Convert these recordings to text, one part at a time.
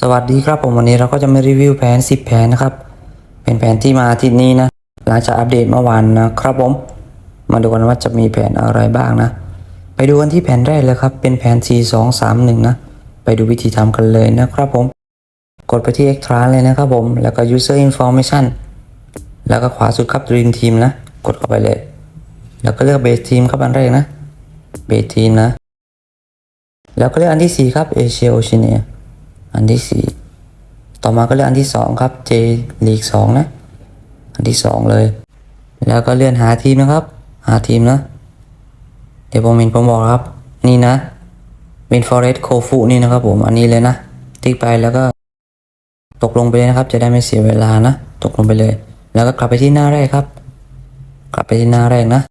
สวัสดีครับผมวันนี้เราก็จะมารีวิวแผน 10 แผนนะครับ เป็นแผนที่มาทิตย์นี้นะ หลังจากอัปเดตเมื่อวานนะครับผม มาดูกันว่าจะมีแผนอะไรบ้างนะ ไปดูกันที่แผนแรกเลยครับ เป็นแผน 4 2 3 1 นะ ไปดูวิธีทำกันเลยนะครับผม กดไปที่ Extra เลยนะครับผม แล้วก็ User Information แล้วก็ขวาสุดครับ Dream Team นะ กดเข้าไปเลย แล้วก็เลือก Base Team ครับอันแรกนะ Base Team นะ แล้วก็เลือกอันที่ 4 ครับ Asia Oceania อันที่สี่ต่อมาก็เลือกอันที่สองครับ J League สองนะ อันที่สองเลย แล้วก็เลื่อนหาทีมนะครับ หาทีมนะเดี๋ยวผมเห็นผมบอกครับ นี่นะเป็น Forest Kofu นี่นะครับผมอันนี้เลยนะ ติ๊กไปแล้วก็ ตกลงไปเลยนะครับ จะได้ไม่เสียเวลานะ ตกลงไปเลย แล้วก็กลับไปที่หน้าแรกครับ กลับไปที่หน้าแรกนะ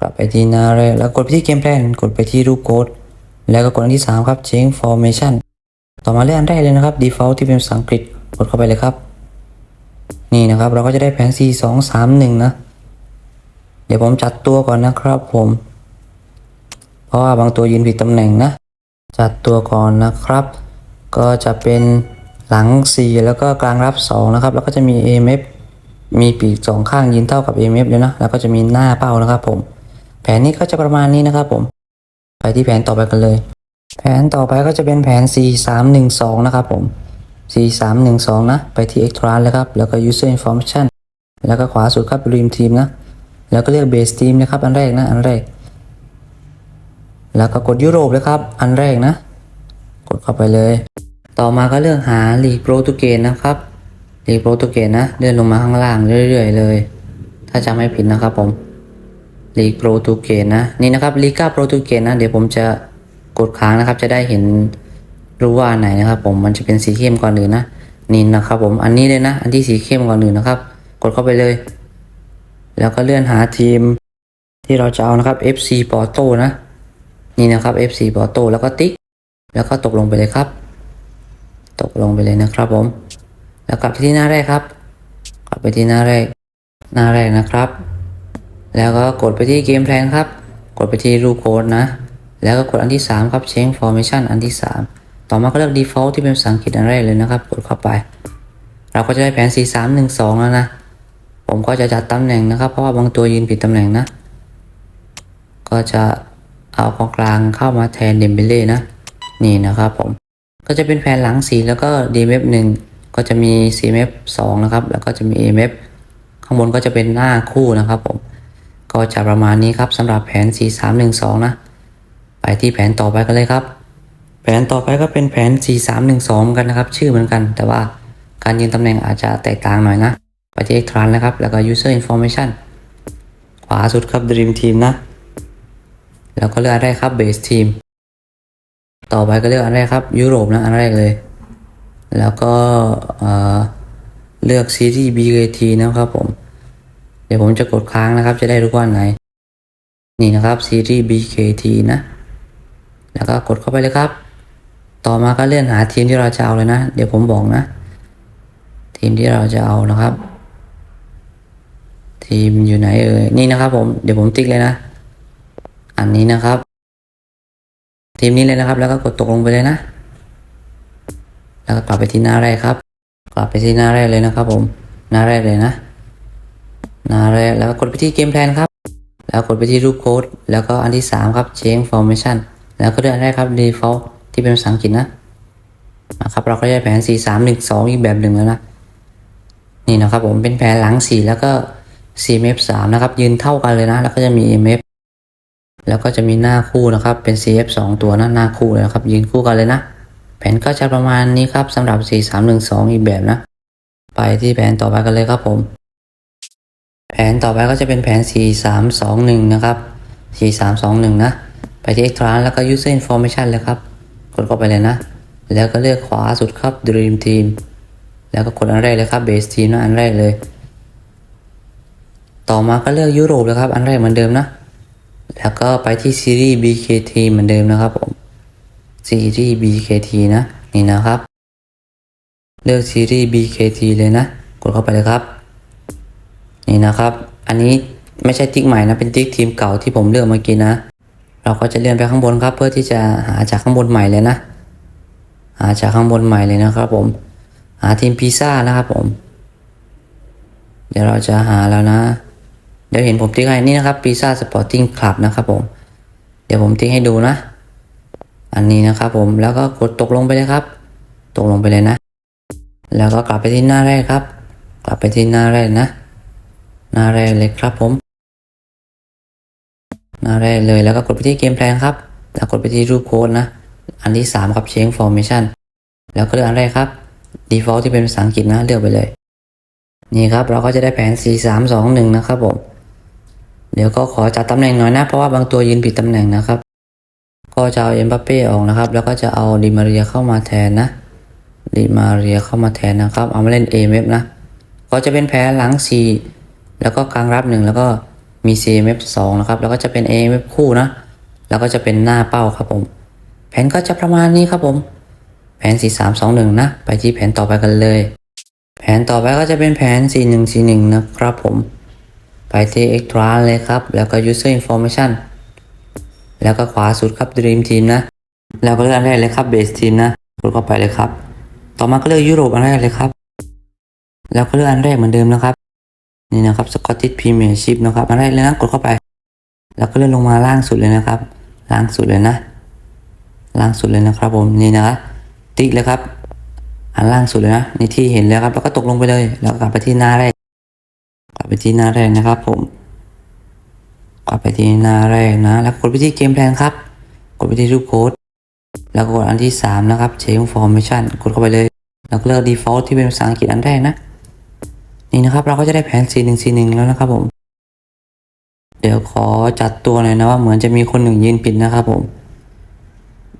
กลับไปที่หน้าแรกแล้วกดไปที่เกมแพลนกดไปที่รูปโค้ด แล้วก็กดอันที่ 3 ครับ change formation ต่อมาเลือกอันแรกเลยนะครับ default ที่เป็นภาษาอังกฤษกดเข้าไปเลยครับ นี่นะครับเราก็จะได้แผน4 2 3 1 นะ เดี๋ยวผมจัดตัวก่อนนะครับผม เพราะว่าบางตัวยืนผิดตำแหน่งนะ จัดตัวก่อนนะครับ ก็จะเป็นหลัง 4 แล้วก็กลางรับ 2 นะครับ แล้วก็จะมี AMF มีปีกสองข้างยืนเท่ากับ AMF เลยนะ แล้วก็จะมีหน้าเป้านะครับผม แผนนี้ก็จะประมาณนี้นะครับผม ไปที่แผนต่อไปกันเลย แผนต่อไปก็จะเป็นแผน 4 3 1 2 นะครับผม 4 3 1 2 นะ ไปที่ extra เลยครับ แล้วก็ user information แล้วก็ขวาสุดครับ dream team นะ แล้วก็เลือก base team นะครับ อันแรกนะ อันแรก แล้วก็กดยุโรปเลยครับ อันแรกนะ กดเข้าไปเลย ต่อมาก็เลือกหา league pro ตุเกนนะครับ league pro ตุเกนนะ เลื่อนลงมาข้างล่างเรื่อยๆเลย ถ้าจำไม่ผิดนะครับผม ลีกโปรตุเกสนะนี่นะครับลีกาโปรตุเกสนะเดี๋ยวผมจะกดค้างนะครับ จะได้เห็นรู้ว่าไหนนะครับ ผมมันจะเป็นสีเข้มก่อนอื่นนะนี่นะครับ ผมอันนี้เลยนะ อันที่สีเข้มก่อนอื่นนะครับ กดเข้าไปเลย แล้วก็เลื่อนหาทีม ที่เราจะเอานะครับ FC Porto นะ นี่นะครับ FC Porto แล้วก็ติ๊ก แล้วก็ตกลงไปเลยครับ ตกลงไปเลยนะครับ ผม แล้วกลับไปที่หน้าแรกครับ กลับไปที่หน้าแรก หน้าแรกนะครับ แล้วก็กดไปที่เกมแพลนครับ กดไปที่รูปโค้ดนะ แล้วก็กดอันที่ 3 ครับ change formation อันที่ 3 ต่อมาก็เลือก default ที่เป็นภาษาอังกฤษอันแรกเลยนะครับ กดเข้าไป เราก็จะได้แผน 4 3 1 2 แล้วนะ ผมก็จะจัดตำแหน่งนะครับ เพราะว่าบางตัวยืนผิดตำแหน่งนะ ก็จะเอากองกลางเข้ามาแทนเดมเบเล่นะ นี่นะครับผม ก็จะเป็นแผนหลัง4แล้วก็ DMF 1ก็จะมี CMF 2นะครับ แล้วก็จะมี AMF ข้างบนก็จะเป็นหน้าคู่นะครับผม ก็จะประมาณนี้ครับสำหรับแผน 4 3 1 2 นะ ไปที่แผนต่อไปกันเลยครับ แผนต่อไปก็เป็นแผน 4 3 1 2 กันนะครับ ชื่อเหมือนกัน แต่ว่าการยืนตำแหน่งอาจจะแตกต่างหน่อยนะ ไปที่ Extra นะครับ แล้วก็ User Information ขวาสุดครับ Dream Team นะ แล้วก็เลือกอันแรกครับ Base Team ต่อไปก็เลือกอันแรกครับยุโรปนะอันแรกเลย แล้วก็เเลือกซีรีส์ BKT นะครับผม เดี๋ยวผมจะกดค้างนะครับ จะได้รู้ว่าอันไหนนี่นะครับซีรีส์ BKT นะ แล้วก็กดเข้าไปเลยครับ ต่อมาก็เลื่อนหาทีมที่เราจะเอาเลยนะ เดี๋ยวผมบอกนะ ทีมที่เราจะเอานะครับ ทีมอยู่ไหนเอ่ยนี่นะครับ ผมเดี๋ยวผมติ๊กเลยนะ อันนี้นะครับ ทีมนี้เลยนะครับ แล้วก็กดตกลงไปเลยนะแล้วก็กลับไปที่หน้าแรกครับ กลับไปที่หน้าแรกเลยนะครับ ผมหน้าแรกเลยนะ น้าแล้วกดไปที่เกมแพลนครับ แล้วกดไปที่รูปโค้ด แล้วก็อันที่ 3 ครับ change formation แล้วก็เลือกอันแรกครับ default ที่เป็นภาษาอังกฤษนะนะครับเราก็ได้แผน 4 3 1 2 อีกแบบหนึ่งแล้วนะ นี่นะครับผมเป็นแผนหลัง 4 แล้วก็ CMF 3นะครับ ยืนเท่ากันเลยนะ แล้วก็จะมี MF แล้วก็จะมีหน้าคู่นะครับ เป็น CF 2 ตัวนะหน้าคู่เลยนะครับ ยืนคู่กันเลยนะ แผนก็จะประมาณนี้ครับสำหรับ 4 3 1 2 อีกแบบนะ ไปที่แผนต่อไปกันเลยครับผม แผนต่อไปก็จะเป็นแผน 4 3 2 1 นะครับ 4 3 2 1 นะ ไปที่ extra แล้วก็ user information เลยครับ กดเข้าไปเลยนะ แล้วก็เลือกขวาสุดครับ dream team แล้วก็กดอันแรกเลยครับ base team นะอันแรกเลย ต่อมาก็เลือกยุโรปเลยครับ อันแรกเหมือนเดิมนะ แล้วก็ไปที่ซีรีส์ BKT เหมือนเดิมนะครับผมซีรีส์ BKT นะ นี่นะครับ เลือกซีรีส์ BKT เลยนะ กดเข้าไปเลยครับ นี่นะครับ อันนี้ไม่ใช่ติ๊กใหม่นะ เป็นติ๊กทีมเก่าที่ผมเลือกเมื่อกี้นะ เราก็จะเลื่อนไปข้างบนครับ เพื่อที่จะหาจากข้างบนใหม่เลยนะ หาจากข้างบนใหม่เลยนะครับผม หาทีมพิซซ่านะครับผม เดี๋ยวเราจะหาแล้วนะ เดี๋ยวเห็นผมติ๊กให้นี่นะครับพิซซ่าสปอร์ติ้งคลับนะครับผม เดี๋ยวผมติ๊กให้ดูนะ อันนี้นะครับผม แล้วก็กดตกลงไปเลยครับ ตกลงไปเลยนะ แล้วก็กลับไปที่หน้าแรกครับ กลับไปที่หน้าแรกนะ หน้าแรกเลยครับผมหน้าแรกเลยแล้วก็กดไปที่เกมแพลนครับแล้วกดไปที่รูปโค้ดนะ อันที่สามครับ change formation แล้วก็เลือกอันแรกครับ default ที่เป็นภาษาอังกฤษนะเลือกไปเลย นี่ครับเราก็จะได้แผน 4 3 2 1 นะครับผม เดี๋ยวก็ขอจัดตำแหน่งหน่อยนะ เพราะว่าบางตัวยืนผิดตำแหน่งนะครับ ก็จะเอาเอ็มบัปเป้ออกนะครับ แล้วก็จะเอาดิมาเรียเข้ามาแทนนะดิมาเรียเข้ามาแทนนะครับ เอามาเล่น a m f นะ ก็จะเป็นแผนหลัง 4 แล้วก็กลางรับ1แล้วก็มี c m f 2นะครับ แล้วก็จะเป็น a m f คู่นะ แล้วก็จะเป็นหน้าเป้าครับผม แผนก็จะประมาณนี้ครับผม แผน 4 3 2 1 นะ ไปที่แผนต่อไปกันเลย แผนต่อไปก็จะเป็นแผน 4 1 4 1 นะครับผม ไปที่ extra เลยครับ แล้วก็ user information แล้วก็ขวาสุดครับ dream team นะ แล้วก็เลือกอันแรกเลยครับ base team นะกดเข้าไปเลยครับ ต่อมาก็เลือกยุโรปอันแรกเลยครับ แล้วก็เลือกอันแรกเหมือนเดิมนะครับ นี่นะครับ Scottish Premiership นะครับอันแรกเลยนะกดเข้าไป แล้วก็เลื่อนลงมาล่างสุดเลยนะครับ ล่างสุดเลยนะ ล่างสุดเลยนะครับผมนี่นะครับติ๊กเลยครับ อันล่างสุดเลยนะนี่ที่เห็นแล้วครับ แล้วก็ตกลงไปเลย แล้วกลับไปที่หน้าแรก กลับไปที่หน้าแรกนะครับ ผม กลับไปที่หน้าแรกนะ แล้วกดไปที่เกมแพลนครับ กดไปที่รูปโค้ดแล้วกดอันที่สามนะครับ change formation กดเข้าไปเลย แล้วเลือก default ที่เป็นภาษาอังกฤษอันแรกนะ นี่นะครับ เราก็จะได้แผน4 1 4 1แล้วนะครับผม เดี๋ยวขอจัดตัวหน่อยนะว่าเหมือนจะมีคนหนึ่งยืนผิดนะครับผม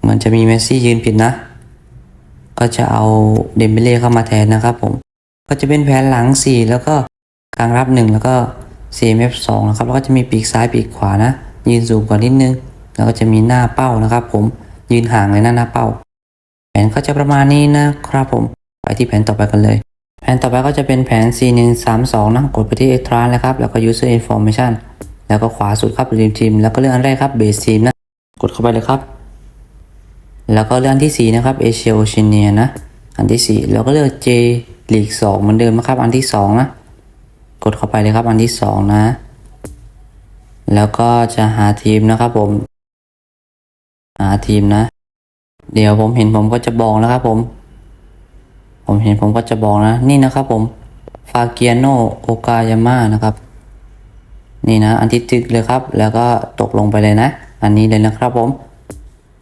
เหมือนจะมีเมสซี่ยืนผิดนะ ก็จะเอาเดมเบเล่เข้ามาแทนนะครับผม ก็จะเป็นแผนหลัง 4 แล้วก็กลางรับ 1 แล้วก็ CMF 2นะครับ แล้วก็จะมีปีกซ้ายปีกขวานะ ยืนสูงกว่านิดนึง แล้วก็จะมีหน้าเป้านะครับผม ยืนห่างเลยนะหน้าเป้า แผนก็จะประมาณนี้นะครับผม ไปที่แผนต่อไปกันเลย แผนต่อไปก็จะเป็นแผน C132 นะกดไปที่ Extra นะครับ แล้วก็ User Information แล้วก็ขวาสุดครับ Dream Team แล้วก็เลือกอันแรกครับ Base Team นะ กดเข้าไปเลยครับ แล้วก็เลือกอันที่ 4 นะครับ Asia Oceania นะ อันที่ 4 แล้วก็เลือก J League 2เหมือนเดิมนะครับ อันที่ 2 นะ กดเข้าไปเลยครับ อันที่ 2 นะ แล้วก็จะหาทีมนะครับผม หาทีมนะ เดี๋ยวผมเห็นผมก็จะบอกนะครับผม ผมเห็นผมก็จะบอกนะ นี่นะครับผมฟาเกียโนโอกายาม่านะครับ นี่นะ อันที่ตึกเลยครับ แล้วก็ตกลงไปเลยนะ อันนี้เลยนะครับผม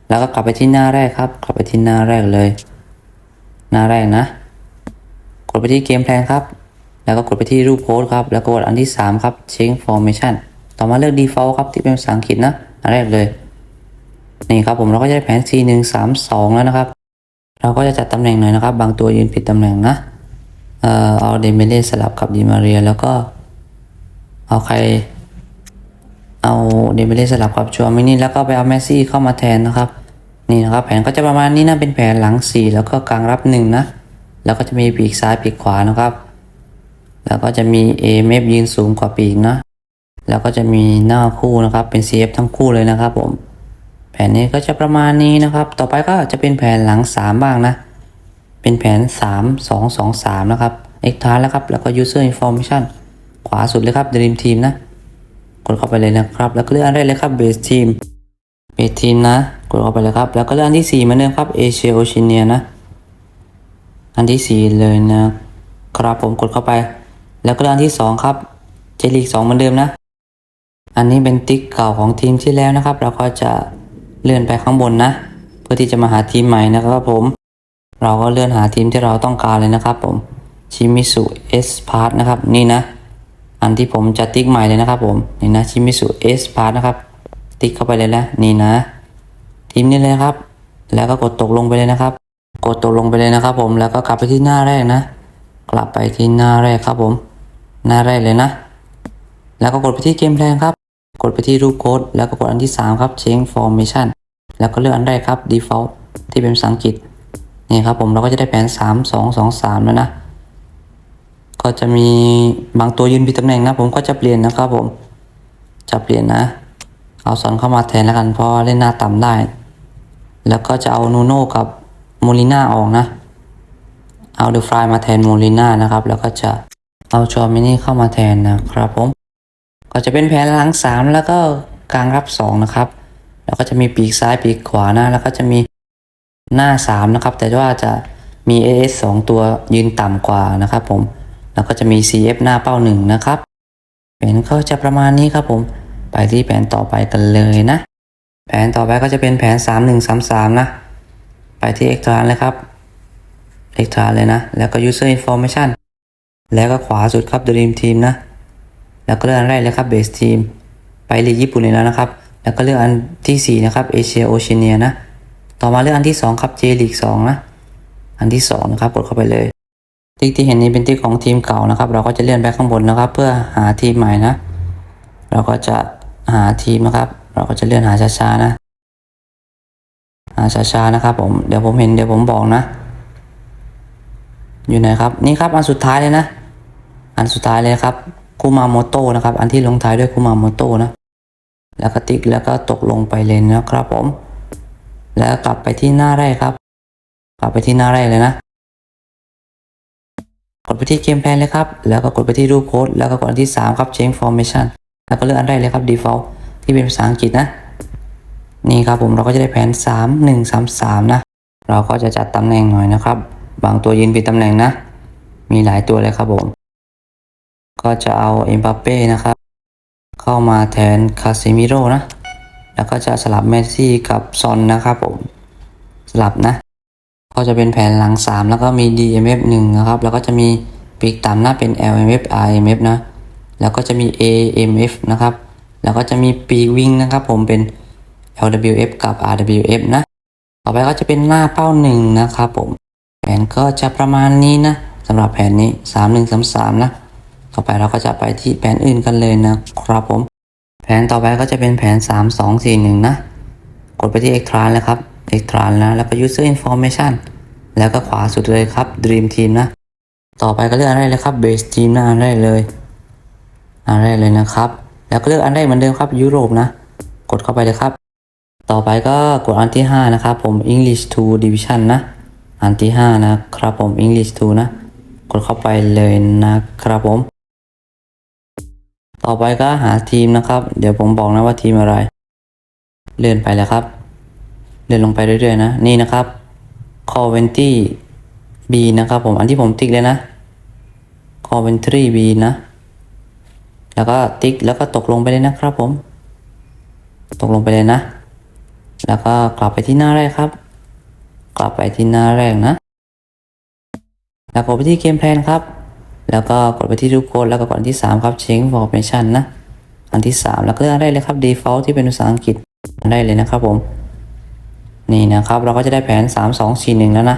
แล้วก็กลับไปที่หน้าแรกครับ กลับไปที่หน้าแรกเลย หน้าแรกนะ กดไปที่เกมแพลนครับ แล้วก็กดไปที่รูปโพสครับ แล้วก็กดอันที่ 3 ครับ change formation ต่อมาเลือก default ครับที่เป็นภาษาอังกฤษนะ อันแรกเลย นี่ครับผมเราก็จะได้แผน C 1 3 2แล้วนะครับ เราก็จะจัดตำแหน่งหน่อยนะครับ บางตัวยืนผิดตำแหน่งนะเอ่อเอาเดมเบเล่สลับกับดิมาเรีย แล้วก็เอาใคร เอาเดมเบเล่สลับกับชัวมินี่แล้วก็ไปเอาเมสซี่เข้ามาแทนนะครับ นี่นะครับแผนก็จะประมาณนี้นะเป็นแผนหลัง 4 แล้วก็กลางรับ1นะแล้วก็จะมีปีกซ้ายปีกขวานะครับ แล้วก็จะมี a m f ยืนสูงกว่าปีกนะแล้วก็จะมีหน้าคู่นะครับเป็น CF ทั้งคู่เลยนะครับผม นนี้ก็จะประมาณนี้นะครับ ต่อไปก็จะเป็นแผนหลัง 3 บ้างนะ เป็นแผน 3 2 2 3 นะครับ x t r a แล้วครับ แล้วก็ user information ขวาสุดเลยครับ dream team นะ กดเข้าไปเลยนะครับ แล้วก็เลือกอันแรกเลยครับ base team base team นะ กดเข้าไปเลยครับ แล้วก็เลือกอันที่4เหมือนเดิมครับ Asia Oceania นะ อันที่ 4 เลยนะครับผมกดเข้าไป แล้วก็เลือกอันที่ 2 ครับเจลีก2เหมือนเดิมนะ อันนี้เป็นติ๊กเก่าของทีมที่แล้วนะครับ เราก็จะ เลื่อนไปข้างบนนะ เพื่อที่จะมาหาทีมใหม่นะครับผม เราก็เลื่อนหาทีมที่เราต้องการเลยนะครับผมชิมิสุเอสพาร์นะครับนี่นะ อันที่ผมจะติ๊กใหม่เลยนะครับผมนี่นะชิมิสุเอสพาร์นะครับ ติ๊กเข้าไปเลยนะนี่นะ ทีมนี้เลยครับ แล้วก็กดตกลงไปเลยนะครับ กดตกลงไปเลยนะครับ ผมแล้วก็กลับไปที่หน้าแรกนะ กลับไปที่หน้าแรกครับผม หน้าแรกเลยนะ แล้วก็กดไปที่เกมแพลนครับ กดไปที่รูปโค้ดแล้วก็กดอันที่ 3 ครับ change formation แล้วก็เลือกอันแรกครับ default ที่เป็นภาษาอังกฤษนี่ครับผมเราก็จะได้แผน 3 2 2 3 แล้วนะ ก็จะมีบางตัวยืนผิดตำแหน่งนะผมก็จะเปลี่ยนนะครับผม จะเปลี่ยนนะ เอาซอนเข้ามาแทนแล้วกันเพราะเล่นหน้าต่ำได้ แล้วก็จะเอานูโน่กับโมลิน่าออกนะ เอาเดอะฟลายมาแทนโมลิน่านะครับ แล้วก็จะเอาจอมินี่เข้ามาแทนนะครับผม ก็จะเป็นแผนหลังสามแล้วก็กลางรับสองนะครับ แล้วก็จะมีปีกซ้ายปีกขวานะ แล้วก็จะมีหน้าสามนะครับ แต่ว่าจะมี AS สองตัวยืนต่ำกว่านะครับผม แล้วก็จะมี CF หน้าเป้าหนึ่งนะครับ แผนก็จะประมาณนี้ครับผม ไปที่แผนต่อไปกันเลยนะ แผนต่อไปก็จะเป็นแผน 3 1 3 3 นะ ไปที่ extra เลยครับ extra เลยนะ แล้วก็ user information แล้วก็ขวาสุดครับ dream team นะ แล้วก็เลือกอันแรกเลยครับ base team ไปลีกญี่ปุ่นเลยแล้วนะครับ แล้วก็เลือกอันที่ 4 นะครับ Asia Oceania นะ ต่อมาเลือกอันที่ 2 ครับ J League 2นะ อันที่ 2 นะครับกดเข้าไปเลยติ๊กที่เห็นนี้เป็นติ๊กของทีมเก่านะครับ เราก็จะเลื่อนไปข้างบนนะครับ เพื่อหาทีมใหม่นะ เราก็จะหาทีมนะครับ เราก็จะเลื่อนหาช้าๆนะหาช้าๆนะครับผมเดี๋ยวผมเห็นเดี๋ยวผมบอกนะ อยู่ไหนครับนี่ครับอันสุดท้ายเลยนะ อันสุดท้ายเลยครับ คูมาโมโตะนะครับ อันที่ลงท้ายด้วยคูมาโมโตะนะ แล้วก็ติ๊กแล้วก็ตกลงไปเลยนะครับผม แล้วกลับไปที่หน้าแรกครับ กลับไปที่หน้าแรกเลยนะ กดไปที่เกมแพลนเลยครับ แล้วก็กดไปที่รูปโค้ด แล้วก็กดอันที่ 3 ครับ change formation แล้วก็เลือกอันแรกเลยครับ default ที่เป็นภาษาอังกฤษนะ นี่ครับผมเราก็จะได้แผน 3 1 3 3 นะ เราก็จะจัดตำแหน่งหน่อยนะครับ บางตัวยืนผิดตำแหน่งนะ มีหลายตัวเลยครับผม ก็จะเอาเอ็มบัปเป้นะครับ เข้ามาแทนคาซิมิโร่นะ แล้วก็จะสลับเมสซี่กับซอนนะครับผม สลับนะ ก็จะเป็นแผนหลัง 3 แล้วก็มี DMF 1นะครับ แล้วก็จะมีปีกต่ำหน้าเป็น LMF RMF นะ แล้วก็จะมี AMF นะครับ แล้วก็จะมีปีกวิ่งนะครับผมเป็น LWF กับ RWF นะ ต่อไปก็จะเป็นหน้าเป้าหนึ่งนะครับผม แผนก็จะประมาณนี้นะสำหรับแผนนี้ 3 1 3 3 นะ ต่อไปเราก็จะไปที่แผนอื่นกันเลยนะครับผม แผนต่อไปก็จะเป็นแผน 3 2 4 1 นะ กดไปที่ extra แล้วครับ extra นะแล้วก็ user information แล้วก็ขวาสุดเลยครับ dream team นะ ต่อไปก็เลือกอันแรกเลยครับ base team นะอันแรกเลย อันแรกเลยนะครับ แล้วก็เลือกอันแรกเหมือนเดิมครับยุโรปนะ กดเข้าไปเลยครับ ต่อไปก็กดอันที่ 5 นะครับผม English 2 Division นะ อันที่ 5 นะครับผม English 2นะ กดเข้าไปเลยนะครับผม ต่อไปก็หาทีมนะครับ เดี๋ยวผมบอกนะว่าทีมอะไร เลื่อนไปแล้วครับ เลื่อนลงไปเรื่อยๆนะ นี่นะครับ Coventry B นะครับผมอันที่ผมติ๊กเลยนะ Coventry B นะ แล้วก็ติ๊กแล้วก็ตกลงไปเลยนะครับผม ตกลงไปเลยนะ แล้วก็กลับไปที่หน้าแรกครับ กลับไปที่หน้าแรกนะ แล้วกดไปที่เกมแพลนครับ แล้วก็กดไปที่รูปโค้ดแล้วก็กดอันที่ 3 ครับ change formation นะ อันที่ 3 แล้วก็เลือกได้เลยครับ default ที่เป็นภาษาอังกฤษได้เลยนะครับผม นี่นะครับเราก็จะได้แผน 3 2 4 1 แล้วนะ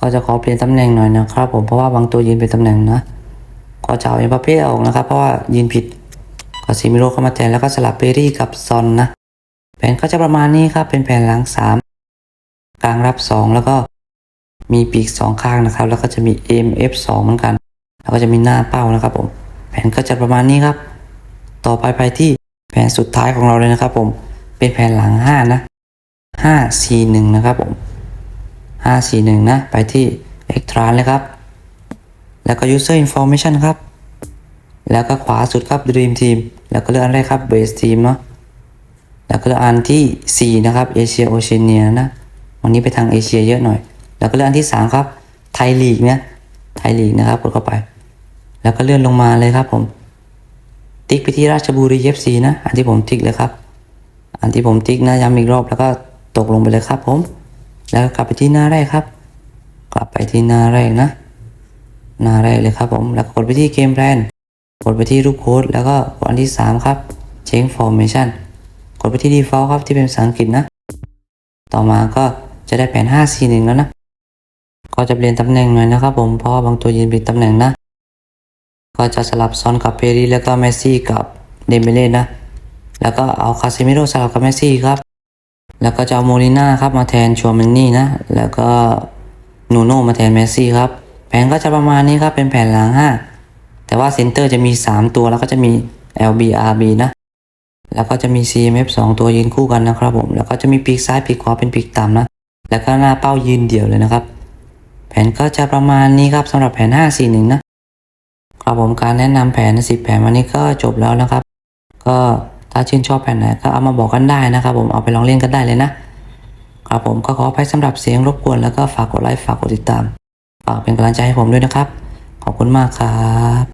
ก็จะขอเปลี่ยนตำแหน่งหน่อยนะครับผม เพราะว่าบางตัวยืนเป็นตำแหน่งนะ ก็จะเอาเอ็มบัปเป้ออกนะครับ เพราะว่ายืนผิดก็ซิมิโรเข้ามาแทนแล้วก็สลับเปรี่กับซอนนะ แผนก็จะประมาณนี้ครับ เป็นแผนหลัง 3 กลางรับ 2 แล้วก็มีปีก 2 ข้างนะครับ แล้วก็จะมี MF 2 เหมือนกัน แล้วก็จะมีหน้าเป้านะครับผม แผนก็จะประมาณนี้ครับ ต่อไปไปที่แผนสุดท้ายของเราเลยนะครับผม เป็นแผนหลัง 5 นะ 5 4 1 นะครับผม 5 4 1 นะ ไปที่ extra เลยครับ แล้วก็ user information ครับ แล้วก็ขวาสุดครับ dream team แล้วก็เลือกอันแรกครับ base team เนาะ แล้วก็เลือกอันที่ 4 นะครับ Asia Oceania นะ วันนี้ไปทางเอเชียเยอะหน่อย แล้วก็เลือกอันที่ 3 ครับ ไทยลีกเนี่ย ไทยลีกนะครับ กดเข้าไป แล้วก็เลื่อนลงมาเลยครับผม ติ๊กไปที่ราชบุรีเอฟซีนะ อันที่ผมติ๊กเลยครับ อันที่ผมติ๊กนะย้ำอีกรอบแล้วก็ตกลงไปเลยครับผม แล้วกลับไปที่หน้าแรกครับ กลับไปที่หน้าแรกนะ หน้าแรกเลยครับผม แล้วกดไปที่เกมแพลนกดไปที่รูปโค้ดแล้วก็กดอันที่ 3 ครับ change formation กดไปที่ default ครับที่เป็นภาษาอังกฤษนะ ต่อมาก็จะได้แผน5 4 1แล้วนะ ก็จะเปลี่ยนตำแหน่งหน่อยนะครับผม เพราะบางตัวยืนผิดตำแหน่งนะ ก็จะสลับซอนกับเปรีแล้วก็เมสซี่กับเดมเบเล่นะ แล้วก็เอาคาซิมิโร่สลับกับเมสซี่ครับ แล้วก็จะเอาโมลิน่าครับมาแทนชัวมันนี่นะ แล้วก็นูโน่มาแทนเมสซี่ครับ แผนก็จะประมาณนี้ครับ เป็นแผนหลังห้าแต่ว่าเซนเตอร์จะมี 3 ตัวแล้วก็จะมี LBRB นะ แล้วก็จะมี CMF 2 ตัวยืนคู่กันนะครับผม แล้วก็จะมีปีกซ้ายปีกขวาเป็นปีกต่ำนะ แล้วก็หน้าเป้ายืนเดี่ยวเลยนะครับ แผนก็จะประมาณนี้ครับสำหรับแผน 541 นะ ครับผมการแนะนำแผน 10 แผนวันนี้ก็จบแล้วนะครับ ก็ถ้าชื่นชอบแผนไหนก็เอามาบอกกันได้นะครับ ผมเอาไปลองเล่นกันได้เลยนะครับผมก็ขออภัยสำหรับเสียงรบกวนแล้วก็ฝากกดไลค์ฝากกดติดตามฝากเป็นกำลังใจให้ผมด้วยนะครับ ขอบคุณมากครับ